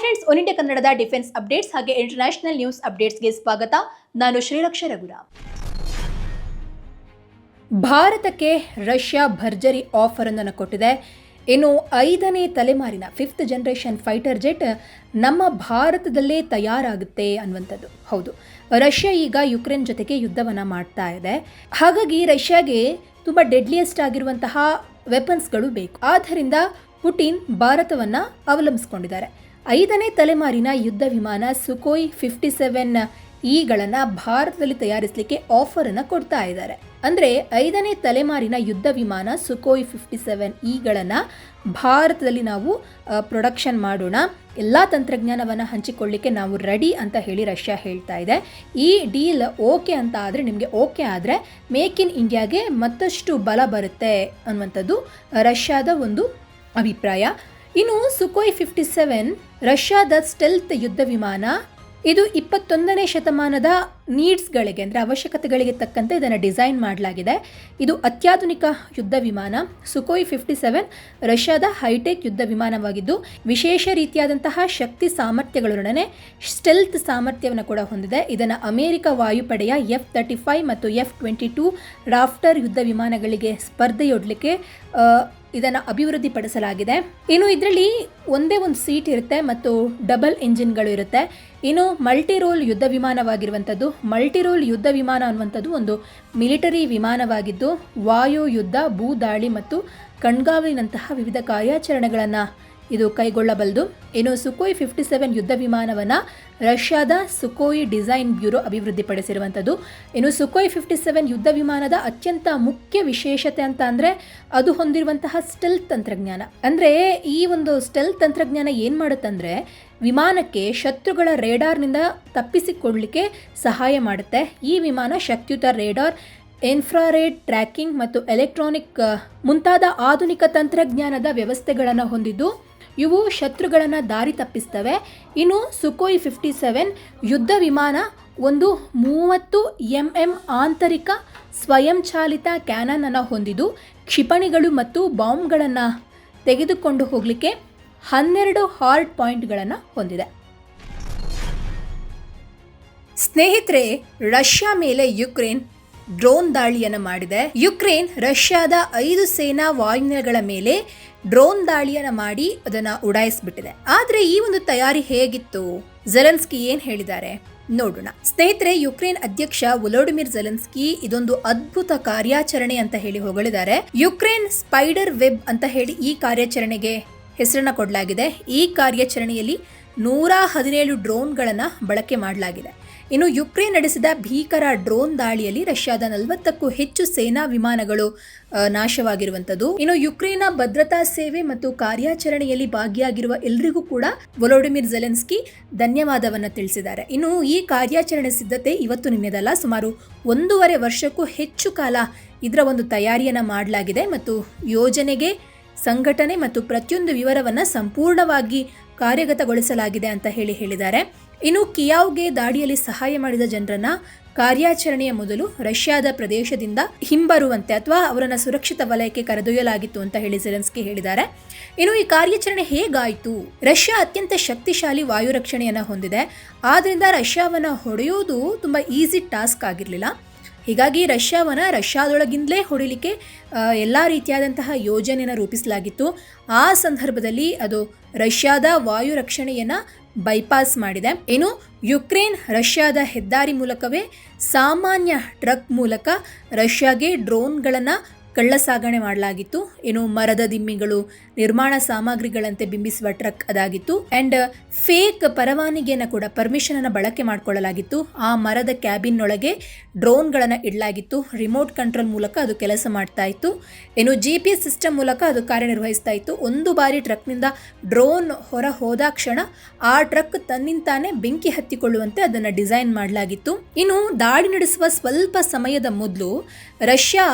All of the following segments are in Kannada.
ಫ್ರೆಂಡ್ಸ್, ಒನ್ ಕನ್ನಡದ ಡಿಫೆನ್ಸ್ ಅಪ್ಡೇಟ್ಸ್ ಹಾಗೆ ಇಂಟರ್ನ್ಯಾಷನಲ್ ನ್ಯೂಸ್ ಅಪ್ಡೇಟ್ಸ್ಗೆ ಸ್ವಾಗತ. ನಾನು ಶ್ರೀರಕ್ಷ ರಘುರಾಮ್ ಭಾರತಕ್ಕೆ ರಷ್ಯಾ ಭರ್ಜರಿ ಆಫರ್ ಅನ್ನು ಕೊಟ್ಟಿದೆ. ಇನ್ನು ಐದನೇ ತಲೆಮಾರಿನ ಫಿಫ್ತ್ ಜನರೇಷನ್ ಫೈಟರ್ ಜೆಟ್ ನಮ್ಮ ಭಾರತದಲ್ಲೇ ತಯಾರಾಗುತ್ತೆ ಅನ್ನುವಂಥದ್ದು. ಹೌದು, ರಷ್ಯಾ ಈಗ ಯುಕ್ರೇನ್ ಜೊತೆಗೆ ಯುದ್ಧವನ್ನು ಮಾಡ್ತಾ ಇದೆ. ಹಾಗಾಗಿ ರಷ್ಯಾಗೆ ತುಂಬ ಡೆಡ್ಲಿಯೆಸ್ಟ್ ಆಗಿರುವಂತಹ ವೆಪನ್ಸ್ಗಳು ಬೇಕು. ಆದ್ದರಿಂದ ಪುಟಿನ್ ಭಾರತವನ್ನು ಅವಲಂಬಿಸಿಕೊಂಡಿದ್ದಾರೆ. ಐದನೇ ತಲೆಮಾರಿನ ಯುದ್ಧ ವಿಮಾನ ಸುಕೋಯ್ ಫಿಫ್ಟಿ ಸೆವೆನ್ ಇಗಳನ್ನು ಭಾರತದಲ್ಲಿ ತಯಾರಿಸಲಿಕ್ಕೆ ಆಫರನ್ನು ಕೊಡ್ತಾ ಇದ್ದಾರೆ. ಅಂದರೆ ಐದನೇ ತಲೆಮಾರಿನ ಯುದ್ಧ ವಿಮಾನ ಸುಕೋಯ್ ಫಿಫ್ಟಿ ಸೆವೆನ್ ಇಗಳನ್ನು ಭಾರತದಲ್ಲಿ ನಾವು ಪ್ರೊಡಕ್ಷನ್ ಮಾಡೋಣ. ಎಲ್ಲ ತಂತ್ರಜ್ಞಾನವನ್ನು ಹಂಚಿಕೊಳ್ಳಿಕ್ಕೆ ನಾವು ರೆಡಿ ಅಂತ ಹೇಳಿ ರಷ್ಯಾ ಹೇಳ್ತಾ ಇದೆ. ಈ ಡೀಲ್ ಓಕೆ ಅಂತ ಆದರೆ, ನಿಮಗೆ ಓಕೆ ಆದರೆ ಮೇಕ್ ಇನ್ ಇಂಡಿಯಾಗೆ ಮತ್ತಷ್ಟು ಬಲ ಬರುತ್ತೆ ಅನ್ನುವಂಥದ್ದು ರಷ್ಯಾದ ಒಂದು ಅಭಿಪ್ರಾಯ. ಇನ್ನು ಸುಕೋಯ್ ಫಿಫ್ಟಿ ಸೆವೆನ್ ರಷ್ಯಾದ ಸ್ಟೆಲ್ತ್ ಯುದ್ಧ ವಿಮಾನ, ಇದು ಇಪ್ಪತ್ತೊಂದನೇ ಶತಮಾನದ ನೀಡ್ಸ್ಗಳಿಗೆ ಅಂದರೆ ಅವಶ್ಯಕತೆಗಳಿಗೆ ತಕ್ಕಂತೆ ಇದನ್ನು ಡಿಸೈನ್ ಮಾಡಲಾಗಿದೆ. ಇದು ಅತ್ಯಾಧುನಿಕ ಯುದ್ಧ ವಿಮಾನ ಸುಕೋಯ್ ಫಿಫ್ಟಿ ಸೆವೆನ್ ರಷ್ಯಾದ ಹೈಟೆಕ್ ಯುದ್ಧ ವಿಮಾನವಾಗಿದ್ದು, ವಿಶೇಷ ರೀತಿಯಾದಂತಹ ಶಕ್ತಿ ಸಾಮರ್ಥ್ಯಗಳೊಡನೆ ಸ್ಟೆಲ್ತ್ ಸಾಮರ್ಥ್ಯವನ್ನು ಕೂಡ ಹೊಂದಿದೆ. ಇದನ್ನು ಅಮೆರಿಕ ವಾಯುಪಡೆಯ ಎಫ್ ತರ್ಟಿ ಫೈವ್ ಮತ್ತು ಎಫ್ ಟ್ವೆಂಟಿ ಟೂ ರಾಫ್ಟರ್ ಯುದ್ಧ ವಿಮಾನಗಳಿಗೆ ಸ್ಪರ್ಧೆಯೊಡ್ಲಿಕ್ಕೆ ಇದನ್ನು ಅಭಿವೃದ್ಧಿಪಡಿಸಲಾಗಿದೆ. ಇನ್ನು ಇದರಲ್ಲಿ ಒಂದೇ ಒಂದು ಸೀಟ್ ಇರುತ್ತೆ ಮತ್ತು ಡಬಲ್ ಇಂಜಿನ್ಗಳು ಇರುತ್ತೆ. ಇನ್ನು ಮಲ್ಟಿ ರೋಲ್ ಯುದ್ಧ ವಿಮಾನವಾಗಿರುವಂಥದ್ದು ಮಲ್ಟಿ ರೋಲ್ ಯುದ್ಧ ವಿಮಾನ ಅನ್ನುವಂಥದ್ದು ಒಂದು ಮಿಲಿಟರಿ ವಿಮಾನವಾಗಿದ್ದು, ವಾಯು ಯುದ್ಧ ಭೂ ದಾಳಿ ಮತ್ತು ಕಣ್ಗಾವಲಿನಂತಹ ವಿವಿಧ ಕಾರ್ಯಾಚರಣೆಗಳನ್ನು ಇದು ಕೈಗೊಳ್ಳಬಲ್ಲದು. ಇನ್ನು ಸುಕೋಯ್ ಫಿಫ್ಟಿ ಸೆವೆನ್ ಯುದ್ಧ ವಿಮಾನವನ್ನು ರಷ್ಯಾದ ಸುಕೋಯಿ ಡಿಸೈನ್ ಬ್ಯೂರೋ ಅಭಿವೃದ್ಧಿಪಡಿಸಿರುವಂಥದ್ದು. ಇನ್ನು ಸುಕೋಯ್ ಫಿಫ್ಟಿ ಸೆವೆನ್ ಯುದ್ಧ ವಿಮಾನದ ಅತ್ಯಂತ ಮುಖ್ಯ ವಿಶೇಷತೆ ಅಂತ ಅಂದರೆ ಅದು ಹೊಂದಿರುವಂತಹ ಸ್ಟೆಲ್ ತಂತ್ರಜ್ಞಾನ. ಅಂದರೆ ಈ ಒಂದು ಸ್ಟೆಲ್ ತಂತ್ರಜ್ಞಾನ ಏನು ಮಾಡುತ್ತಂದರೆ ವಿಮಾನಕ್ಕೆ ಶತ್ರುಗಳ ರೇಡಾರ್ನಿಂದ ತಪ್ಪಿಸಿಕೊಳ್ಳಲಿಕ್ಕೆ ಸಹಾಯ ಮಾಡುತ್ತೆ. ಈ ವಿಮಾನ ಶಕ್ತಿಯುತ ರೇಡಾರ್, ಇನ್ಫ್ರಾರೆಡ್ ಟ್ರ್ಯಾಕಿಂಗ್ ಮತ್ತು ಎಲೆಕ್ಟ್ರಾನಿಕ್, ಮುಂತಾದ ಆಧುನಿಕ ತಂತ್ರಜ್ಞಾನದ ವ್ಯವಸ್ಥೆಗಳನ್ನು ಹೊಂದಿದ್ದು. ಇವು ಶತ್ರುಗಳನ್ನು ದಾರಿ ತಪ್ಪಿಸ್ತವೆ. ಇನ್ನು ಸುಕೋಯ್ ಫಿಫ್ಟಿ ಸೆವೆನ್ ಯುದ್ಧ ವಿಮಾನ ಒಂದು ಮೂವತ್ತು ಎಂ ಎಂ ಆಂತರಿಕ ಸ್ವಯಂಚಾಲಿತ ಕ್ಯಾನನನ್ನು ಹೊಂದಿದ್ದು, ಕ್ಷಿಪಣಿಗಳು ಮತ್ತು ಬಾಂಬ್ಗಳನ್ನು ತೆಗೆದುಕೊಂಡು ಹೋಗಲಿಕ್ಕೆ ಹನ್ನೆರಡು ಹಾರ್ಡ್ ಪಾಯಿಂಟ್ಗಳನ್ನು ಹೊಂದಿದೆ. ಸ್ನೇಹಿತರೆ, ರಷ್ಯಾ ಮೇಲೆ ಯುಕ್ರೇನ್ ಡ್ರೋನ್ ದಾಳಿಯನ್ನು ಮಾಡಿದೆ. ಯುಕ್ರೇನ್ ರಷ್ಯಾದ ಐದು ಸೇನಾ ವಾಹಿನಿಗಳ ಮೇಲೆ ಡ್ರೋನ್ ದಾಳಿಯನ್ನು ಮಾಡಿ ಅದನ್ನು ಉಡಾಯಿಸ್ಬಿಟ್ಟಿದೆ. ಆದರೆ ಈ ಒಂದು ತಯಾರಿ ಹೇಗಿತ್ತು? ಜೆಲೆನ್ಸ್ಕಿ ಏನು ಹೇಳಿದ್ದಾರೆ? ನೋಡೋಣ. ಸ್ನೇಹಿತರೆ, ಯುಕ್ರೇನ್ ಅಧ್ಯಕ್ಷ ವೊಲೋಡಿಮಿರ್ ಜೆಲೆನ್ಸ್ಕಿ ಇದೊಂದು ಅದ್ಭುತ ಕಾರ್ಯಾಚರಣೆ ಅಂತ ಹೇಳಿ ಹೊಗಳಿದ್ದಾರೆ. ಯುಕ್ರೇನ್ ಸ್ಪೈಡರ್ ವೆಬ್ ಅಂತ ಹೇಳಿ ಈ ಕಾರ್ಯಾಚರಣೆಗೆ ಹೆಸರನ್ನ ಕೊಡಲಾಗಿದೆ. ಈ ಕಾರ್ಯಾಚರಣೆಯಲ್ಲಿ ನೂರ ಹದಿನೇಳು ಡ್ರೋನ್ಗಳನ್ನು ಬಳಕೆ ಮಾಡಲಾಗಿದೆ. ಇನ್ನು ಯುಕ್ರೇನ್ ನಡೆಸಿದ ಭೀಕರ ಡ್ರೋನ್ ದಾಳಿಯಲ್ಲಿ ರಷ್ಯಾದ ನಲವತ್ತಕ್ಕೂ ಹೆಚ್ಚು ಸೇನಾ ವಿಮಾನಗಳು ನಾಶವಾಗಿರುವಂಥದ್ದು. ಇನ್ನು ಯುಕ್ರೇನ್ನ ಭದ್ರತಾ ಸೇವೆ ಮತ್ತು ಕಾರ್ಯಾಚರಣೆಯಲ್ಲಿ ಭಾಗಿಯಾಗಿರುವ ಎಲ್ಲರಿಗೂ ಕೂಡ ವೊಲೋಡಿಮಿರ್ ಜೆಲೆನ್ಸ್ಕಿ ಧನ್ಯವಾದವನ್ನು ತಿಳಿಸಿದ್ದಾರೆ. ಇನ್ನು ಈ ಕಾರ್ಯಾಚರಣೆ ಸಿದ್ಧತೆ ಇವತ್ತು ನಿನ್ನೆದಲ್ಲ, ಸುಮಾರು ಒಂದೂವರೆ ವರ್ಷಕ್ಕೂ ಹೆಚ್ಚು ಕಾಲ ಇದರ ಒಂದು ತಯಾರಿಯನ್ನು ಮಾಡಲಾಗಿದೆ ಮತ್ತು ಯೋಜನೆಗೆ ಸಂಘಟನೆ ಮತ್ತು ಪ್ರತಿಯೊಂದು ವಿವರವನ್ನು ಸಂಪೂರ್ಣವಾಗಿ ಕಾರ್ಯಗತಗೊಳಿಸಲಾಗಿದೆ ಅಂತ ಹೇಳಿ ಹೇಳಿದ್ದಾರೆ. ಇನ್ನು ಕಿಯಾವ್ಗೆ ದಾಳಿಯಲ್ಲಿ ಸಹಾಯ ಮಾಡಿದ ಜನರನ್ನ ಕಾರ್ಯಾಚರಣೆಯ ಮೊದಲು ರಷ್ಯಾದ ಪ್ರದೇಶದಿಂದ ಹಿಂಬರುವಂತೆ ಅಥವಾ ಅವರನ್ನು ಸುರಕ್ಷಿತ ವಲಯಕ್ಕೆ ಕರೆದೊಯ್ಯಲಾಗಿತ್ತು ಅಂತ ಹೇಳಿ ಜೆಲೆನ್ಸ್ಕಿ ಹೇಳಿದ್ದಾರೆ. ಇನ್ನು ಈ ಕಾರ್ಯಾಚರಣೆ ಹೇಗಾಯಿತು? ರಷ್ಯಾ ಅತ್ಯಂತ ಶಕ್ತಿಶಾಲಿ ವಾಯು ರಕ್ಷಣೆಯನ್ನು ಹೊಂದಿದೆ. ಆದ್ದರಿಂದ ರಷ್ಯಾವನ್ನು ಹೊಡೆಯೋದು ತುಂಬ ಈಸಿ ಟಾಸ್ಕ್ ಆಗಿರಲಿಲ್ಲ. ಹೀಗಾಗಿ ರಷ್ಯಾವನ್ನು ರಷ್ಯಾದೊಳಗಿಂದಲೇ ಹೊಡಿಲಿಕ್ಕೆ ಎಲ್ಲ ರೀತಿಯಾದಂತಹ ಯೋಜನೆಯನ್ನು ರೂಪಿಸಲಾಗಿತ್ತು. ಆ ಸಂದರ್ಭದಲ್ಲಿ ಅದು ರಷ್ಯಾದ ವಾಯು ರಕ್ಷಣೆಯನ್ನು ಬೈಪಾಸ್ ಮಾಡಿದೆ. ಏನು ಯುಕ್ರೇನ್ ರಷ್ಯಾದ ಹೆದ್ದಾರಿ ಮೂಲಕವೇ ಸಾಮಾನ್ಯ ಟ್ರಕ್ ಮೂಲಕ ರಷ್ಯಾಗೆ ಡ್ರೋನ್ಗಳನ್ನು ಕಳ್ಳಸಾಗಣೆ ಮಾಡಲಾಗಿತ್ತು. ಏನು ಮರದ ದಿಮ್ಮಿಗಳು ನಿರ್ಮಾಣ ಸಾಮಗ್ರಿಗಳಂತೆ ಬಿಂಬಿಸುವ ಟ್ರಕ್ ಅದಾಗಿತ್ತು. ಅಂಡ್ ಫೇಕ್ ಪರವಾನಿಗೆಯನ್ನು ಕೂಡ ಪರ್ಮಿಷನ್ ಅನ್ನು ಬಳಕೆ ಮಾಡಿಕೊಳ್ಳಲಾಗಿತ್ತು. ಆ ಮರದ ಕ್ಯಾಬಿನ್ ಒಳಗೆ ಡ್ರೋನ್ಗಳನ್ನು ಇಡಲಾಗಿತ್ತು. ರಿಮೋಟ್ ಕಂಟ್ರೋಲ್ ಮೂಲಕ ಅದು ಕೆಲಸ ಮಾಡ್ತಾ ಇತ್ತು. ಏನು ಜಿ ಪಿ ಎಸ್ ಸಿಸ್ಟಮ್ ಮೂಲಕ ಅದು ಕಾರ್ಯನಿರ್ವಹಿಸ್ತಾ ಇತ್ತು. ಒಂದು ಬಾರಿ ಟ್ರಕ್ನಿಂದ ಡ್ರೋನ್ ಹೊರ ಹೋದಾಕ್ಷಣ ಆ ಟ್ರಕ್ ತನ್ನಿಂತಾನೇ ಬೆಂಕಿ ಹತ್ತಿಕೊಳ್ಳುವಂತೆ ಅದನ್ನು ಡಿಸೈನ್ ಮಾಡಲಾಗಿತ್ತು. ಇನ್ನು ದಾಳಿ ನಡೆಸುವ ಸ್ವಲ್ಪ ಸಮಯದ ಮೊದಲು ರಷ್ಯಾ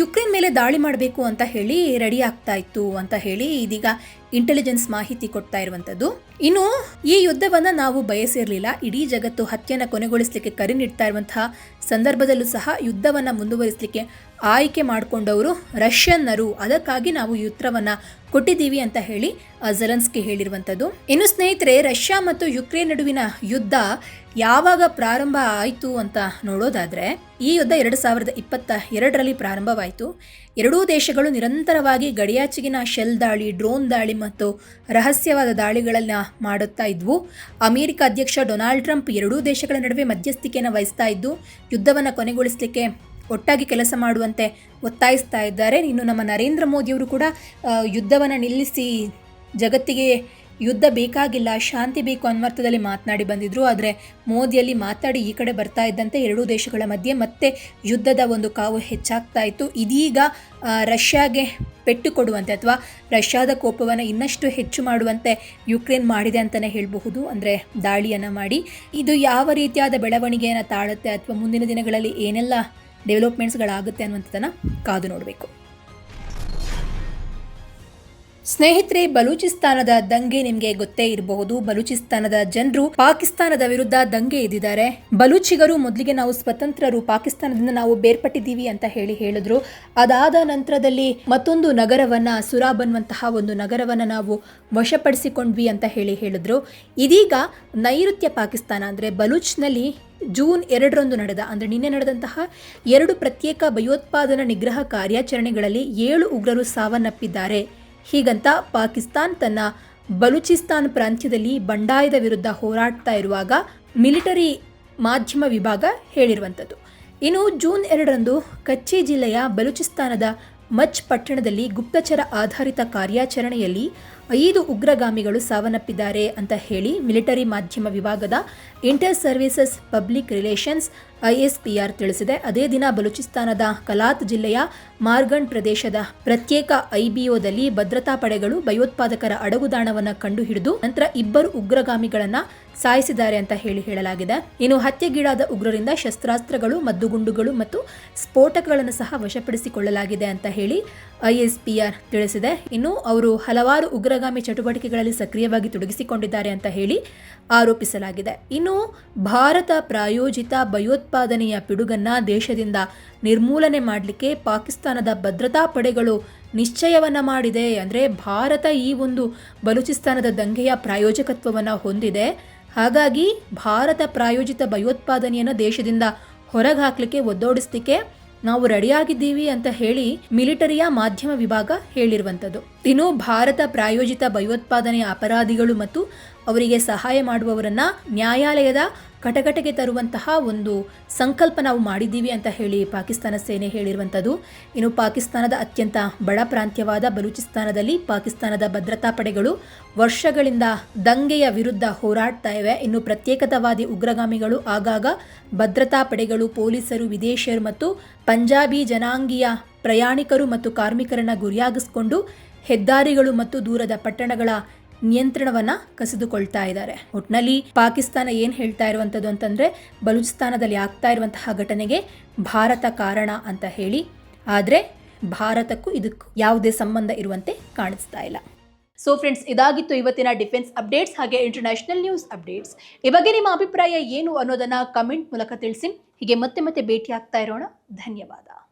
ಯುಕ್ರೇನ್ ಮೇಲೆ ದಾಳಿ ಮಾಡಬೇಕು ಅಂತ ಹೇಳಿ ರೆಡಿ ಆಗ್ತಾ ಇತ್ತು ಅಂತ ಹೇಳಿ ಇದೀಗ ಇಂಟೆಲಿಜೆನ್ಸ್ ಮಾಹಿತಿ ಕೊಡ್ತಾ ಇರುವಂತದ್ದು. ಇನ್ನು ಈ ಯುದ್ಧವನ್ನ ನಾವು ಬಯಸಿರಲಿಲ್ಲ. ಇಡೀ ಜಗತ್ತು ಹತ್ಯೆಯನ್ನು ಕೊನೆಗೊಳಿಸಲಿಕ್ಕೆ ಕರೆ ನೀಡ್ತಾ ಇರುವಂತಹ ಸಂದರ್ಭದಲ್ಲೂ ಸಹ ಯುದ್ಧವನ್ನ ಮುಂದುವರಿಸಲಿಕ್ಕೆ ಆಯ್ಕೆ ಮಾಡಿಕೊಂಡವರು ರಷ್ಯನ್ನರು. ಅದಕ್ಕಾಗಿ ನಾವು ಯುತ್ರವನ್ನ ಕೊಟ್ಟಿದ್ದೀವಿ ಅಂತ ಹೇಳಿ ಜೆಲೆನ್ಸ್ಕಿ ಹೇಳಿರುವಂಥದ್ದು ಇನ್ನು ಸ್ನೇಹಿತರೆ, ರಷ್ಯಾ ಮತ್ತು ಯುಕ್ರೇನ್ ನಡುವಿನ ಯುದ್ಧ ಯಾವಾಗ ಪ್ರಾರಂಭ ಆಯಿತು ಅಂತ ನೋಡೋದಾದ್ರೆ, ಈ ಯುದ್ಧ ಎರಡು ಸಾವಿರದ ಇಪ್ಪತ್ತ ಎರಡರಲ್ಲಿ ಪ್ರಾರಂಭವಾಯಿತು. ಎರಡೂ ದೇಶಗಳು ನಿರಂತರವಾಗಿ ಗಡಿಯಾಚೆಗಿನ ಶೆಲ್ ದಾಳಿ, ಡ್ರೋನ್ ದಾಳಿ ಮತ್ತು ರಹಸ್ಯವಾದ ದಾಳಿಗಳನ್ನ ಮಾಡುತ್ತಾ ಇದ್ವು. ಅಮೆರಿಕ ಅಧ್ಯಕ್ಷ ಡೊನಾಲ್ಡ್ ಟ್ರಂಪ್ ಎರಡೂ ದೇಶಗಳ ನಡುವೆ ಮಧ್ಯಸ್ಥಿಕೆಯನ್ನು ವಹಿಸ್ತಾ ಇದ್ದು, ಯುದ್ಧವನ್ನು ಕೊನೆಗೊಳಿಸಲಿಕ್ಕೆ ಒಟ್ಟಾಗಿ ಕೆಲಸ ಮಾಡುವಂತೆ ಒತ್ತಾಯಿಸ್ತಾ ಇದ್ದಾರೆ. ಇನ್ನು ನಮ್ಮ ನರೇಂದ್ರ ಮೋದಿಯವರು ಕೂಡ ಯುದ್ಧವನ್ನು ನಿಲ್ಲಿಸಿ ಜಗತ್ತಿಗೆ ಯುದ್ಧ ಬೇಕಾಗಿಲ್ಲ, ಶಾಂತಿ ಬೇಕು ಅನ್ವರ್ಥದಲ್ಲಿ ಮಾತನಾಡಿ ಬಂದಿದ್ರು. ಆದರೆ ಮೋದಿಯಲ್ಲಿ ಮಾತಾಡಿ ಈ ಕಡೆ ಬರ್ತಾ ಇದ್ದಂತೆ ಎರಡೂ ದೇಶಗಳ ಮಧ್ಯೆ ಮತ್ತೆ ಯುದ್ಧದ ಒಂದು ಕಾವು ಹೆಚ್ಚಾಗ್ತಾ ಇತ್ತು. ಇದೀಗ ರಷ್ಯಾಗೆ ಪೆಟ್ಟು ಕೊಡುವಂತೆ ಅಥವಾ ರಷ್ಯಾದ ಕೋಪವನ್ನು ಇನ್ನಷ್ಟು ಹೆಚ್ಚು ಮಾಡುವಂತೆ ಯುಕ್ರೇನ್ ಮಾಡಿದೆ ಅಂತಲೇ ಹೇಳಬಹುದು. ಅಂದರೆ ದಾಳಿಯನ್ನು ಮಾಡಿ. ಇದು ಯಾವ ರೀತಿಯಾದ ಬೆಳವಣಿಗೆಯನ್ನು ತಾಳುತ್ತೆ ಅಥವಾ ಮುಂದಿನ ದಿನಗಳಲ್ಲಿ ಏನೆಲ್ಲ ಡೆವಲಪ್ಮೆಂಟ್ಸ್ಗಳಾಗುತ್ತೆ ಅನ್ನುವಂಥದ್ದನ್ನು ಕಾದು ನೋಡಬೇಕು. ಸ್ನೇಹಿತರೆ, ಬಲೂಚಿಸ್ತಾನದ ದಂಗೆ ನಿಮಗೆ ಗೊತ್ತೇ ಇರಬಹುದು. ಬಲೂಚಿಸ್ತಾನದ ಜನರು ಪಾಕಿಸ್ತಾನದ ವಿರುದ್ಧ ದಂಗೆ ಎದ್ದಿದ್ದಾರೆ. ಬಲೂಚಿಗರು ಮೊದಲಿಗೆ ನಾವು ಸ್ವತಂತ್ರರು, ಪಾಕಿಸ್ತಾನದಿಂದ ನಾವು ಬೇರ್ಪಟ್ಟಿದ್ದೀವಿ ಅಂತ ಹೇಳಿ ಹೇಳಿದ್ರು. ಅದಾದ ನಂತರದಲ್ಲಿ ಮತ್ತೊಂದು ನಗರವನ್ನ ಸುರಾಬ್ ಅನ್ನುವಂತಹ ಒಂದು ನಗರವನ್ನ ನಾವು ವಶಪಡಿಸಿಕೊಂಡ್ವಿ ಅಂತ ಹೇಳಿ ಹೇಳಿದ್ರು. ಇದೀಗ ನೈಋತ್ಯ ಪಾಕಿಸ್ತಾನ ಅಂದ್ರೆ ಬಲೂಚ್ನಲ್ಲಿ ಜೂನ್ ಎರಡರಂದು ನಡೆದ, ಅಂದರೆ ನಿನ್ನೆ ನಡೆದಂತಹ ಎರಡು ಪ್ರತ್ಯೇಕ ಭಯೋತ್ಪಾದನಾ ನಿಗ್ರಹ ಕಾರ್ಯಾಚರಣೆಗಳಲ್ಲಿ ಏಳು ಉಗ್ರರು ಸಾವನ್ನಪ್ಪಿದ್ದಾರೆ. ಹೀಗಂತ ಪಾಕಿಸ್ತಾನ್ ತನ್ನ ಬಲೂಚಿಸ್ತಾನ್ ಪ್ರಾಂತ್ಯದಲ್ಲಿ ಬಂಡಾಯದ ವಿರುದ್ಧ ಹೋರಾಡ್ತಾ ಇರುವಾಗ ಮಿಲಿಟರಿ ಮಾಧ್ಯಮ ವಿಭಾಗ ಹೇಳಿರುವಂಥದ್ದು. ಇನ್ನು ಜೂನ್ ಎರಡರಂದು ಕಚ್ಚಿ ಜಿಲ್ಲೆಯ ಬಲೂಚಿಸ್ತಾನದ ಮಚ್ ಪಟ್ಟಣದಲ್ಲಿ ಗುಪ್ತಚರ ಆಧಾರಿತ ಕಾರ್ಯಾಚರಣೆಯಲ್ಲಿ ಐದು ಉಗ್ರಗಾಮಿಗಳು ಸಾವನ್ನಪ್ಪಿದ್ದಾರೆ ಅಂತ ಹೇಳಿ ಮಿಲಿಟರಿ ಮಾಧ್ಯಮ ವಿಭಾಗದ inter services public relations ISPR ತಿಳಿಸಿದೆ. ಅದೇ ದಿನ ಬಲೂಚಿಸ್ತಾನದ ಕಲಾತ್ ಜಿಲ್ಲೆಯ ಮಾರ್ಗಂಡ್ ಪ್ರದೇಶದ ಪ್ರತ್ಯೇಕ ಐಬಿಒದಲ್ಲಿ ಭದ್ರತಾ ಪಡೆಗಳು ಭಯೋತ್ಪಾದಕರ ಅಡಗುದಾಣವನ್ನು ಕಂಡುಹಿಡಿದು ನಂತರ ಇಬ್ಬರು ಉಗ್ರಗಾಮಿಗಳನ್ನ ಸಾಯಿಸಿದ್ದಾರೆ ಅಂತ ಹೇಳಿ ಹೇಳಲಾಗಿದೆ. ಇನ್ನು ಹತ್ಯೆಗೀಡಾದ ಉಗ್ರರಿಂದ ಶಸ್ತ್ರಾಸ್ತ್ರಗಳು, ಮದ್ದುಗುಂಡುಗಳು ಮತ್ತು ಸ್ಫೋಟಕಗಳನ್ನು ಸಹ ವಶಪಡಿಸಿಕೊಳ್ಳಲಾಗಿದೆ ಅಂತ ಹೇಳಿ ಐಎಸ್ಪಿಆರ್ ತಿಳಿಸಿದೆ. ಇನ್ನು ಅವರು ಹಲವಾರು ಉಗ್ರಗಾಮಿ ಚಟುವಟಿಕೆಗಳಲ್ಲಿ ಸಕ್ರಿಯವಾಗಿ ತೊಡಗಿಸಿಕೊಂಡಿದ್ದಾರೆ ಅಂತ ಹೇಳಿ ಆರೋಪಿಸಲಾಗಿದೆ. ಇನ್ನು ಭಾರತ ಪ್ರಾಯೋಜಿತ ಭಯೋತ್ಪಾದನೆಯ ಪಿಡುಗನ್ನ ದೇಶದಿಂದ ನಿರ್ಮೂಲನೆ ಮಾಡಲಿಕ್ಕೆ ಪಾಕಿಸ್ತಾನದ ಭದ್ರತಾ ಪಡೆಗಳು ನಿಶ್ಚಯವನ್ನ ಮಾಡಿದೆ. ಅಂದರೆ ಭಾರತ ಈ ಒಂದು ಬಲೂಚಿಸ್ತಾನದ ದಂಗೆಯ ಪ್ರಾಯೋಜಕತ್ವವನ್ನು ಹೊಂದಿದೆ. ಹಾಗಾಗಿ ಭಾರತ ಪ್ರಾಯೋಜಿತ ಭಯೋತ್ಪಾದನೆಯನ್ನು ದೇಶದಿಂದ ಹೊರಗೆ ಹಾಕ್ಲಿಕ್ಕೆ ಒದ್ದೋಡಿಸ್ಲಿಕ್ಕೆ ನಾವು ರೆಡಿಯಾಗಿದ್ದೀವಿ ಅಂತ ಹೇಳಿ ಮಿಲಿಟರಿಯ ಮಾಧ್ಯಮ ವಿಭಾಗ ಹೇಳಿರುವಂಥದ್ದು. ಇನ್ನು ಭಾರತ ಪ್ರಾಯೋಜಿತ ಭಯೋತ್ಪಾದನೆಯ ಅಪರಾಧಿಗಳು ಮತ್ತು ಅವರಿಗೆ ಸಹಾಯ ಮಾಡುವವರನ್ನ ನ್ಯಾಯಾಲಯದ ಕಟಕಟೆಗೆ ತರುವಂತಹ ಒಂದು ಸಂಕಲ್ಪ ನಾವು ಮಾಡಿದ್ದೀವಿ ಅಂತ ಹೇಳಿ ಪಾಕಿಸ್ತಾನ ಸೇನೆ ಹೇಳಿರುವಂಥದ್ದು. ಇನ್ನು ಪಾಕಿಸ್ತಾನದ ಅತ್ಯಂತ ಬಡ ಪ್ರಾಂತ್ಯವಾದ ಬಲೂಚಿಸ್ತಾನದಲ್ಲಿ ಪಾಕಿಸ್ತಾನದ ಭದ್ರತಾ ಪಡೆಗಳು ವರ್ಷಗಳಿಂದ ದಂಗೆಯ ವಿರುದ್ಧ ಹೋರಾಡ್ತಾ ಇವೆ. ಇನ್ನು ಪ್ರತ್ಯೇಕತಾವಾದಿ ಉಗ್ರಗಾಮಿಗಳು ಆಗಾಗ ಭದ್ರತಾ ಪಡೆಗಳು, ಪೊಲೀಸರು, ವಿದೇಶಿಯರು ಮತ್ತು ಪಂಜಾಬಿ ಜನಾಂಗೀಯ ಪ್ರಯಾಣಿಕರು ಮತ್ತು ಕಾರ್ಮಿಕರನ್ನ ಗುರಿಯಾಗಿಸಿಕೊಂಡು ಹೆದ್ದಾರಿಗಳು ಮತ್ತು ದೂರದ ಪಟ್ಟಣಗಳ ನಿಯಂತ್ರಣವನ್ನ ಕಸಿದುಕೊಳ್ತಾ ಇದ್ದಾರೆ. ಒಟ್ನಲ್ಲಿ ಪಾಕಿಸ್ತಾನ ಏನ್ ಹೇಳ್ತಾ ಇರುವಂತದ್ದು ಅಂತಂದ್ರೆ, ಬಲೂಚಿಸ್ತಾನದಲ್ಲಿ ಆಗ್ತಾ ಇರುವಂತಹ ಘಟನೆಗೆ ಭಾರತ ಕಾರಣ ಅಂತ ಹೇಳಿ, ಆದ್ರೆ ಭಾರತಕ್ಕೂ ಇದಕ್ಕೂ ಯಾವುದೇ ಸಂಬಂಧ ಇರುವಂತೆ ಕಾಣಿಸ್ತಾ ಇಲ್ಲ. ಸೊ ಫ್ರೆಂಡ್ಸ್ ಇದಾಗಿತ್ತು ಇವತ್ತಿನ ಡಿಫೆನ್ಸ್ ಅಪ್ಡೇಟ್ಸ್, ಹಾಗೆ ಇಂಟರ್ನ್ಯಾಷನಲ್ ನ್ಯೂಸ್ ಅಪ್ಡೇಟ್ಸ್. ಈ ಬಗ್ಗೆ ನಿಮ್ಮ ಅಭಿಪ್ರಾಯ ಏನು ಅನ್ನೋದನ್ನ ಕಮೆಂಟ್ ಮೂಲಕ ತಿಳಿಸಿ. ಹೀಗೆ ಮತ್ತೆ ಮತ್ತೆ ಭೇಟಿ ಆಗ್ತಾ ಇರೋಣ. ಧನ್ಯವಾದ.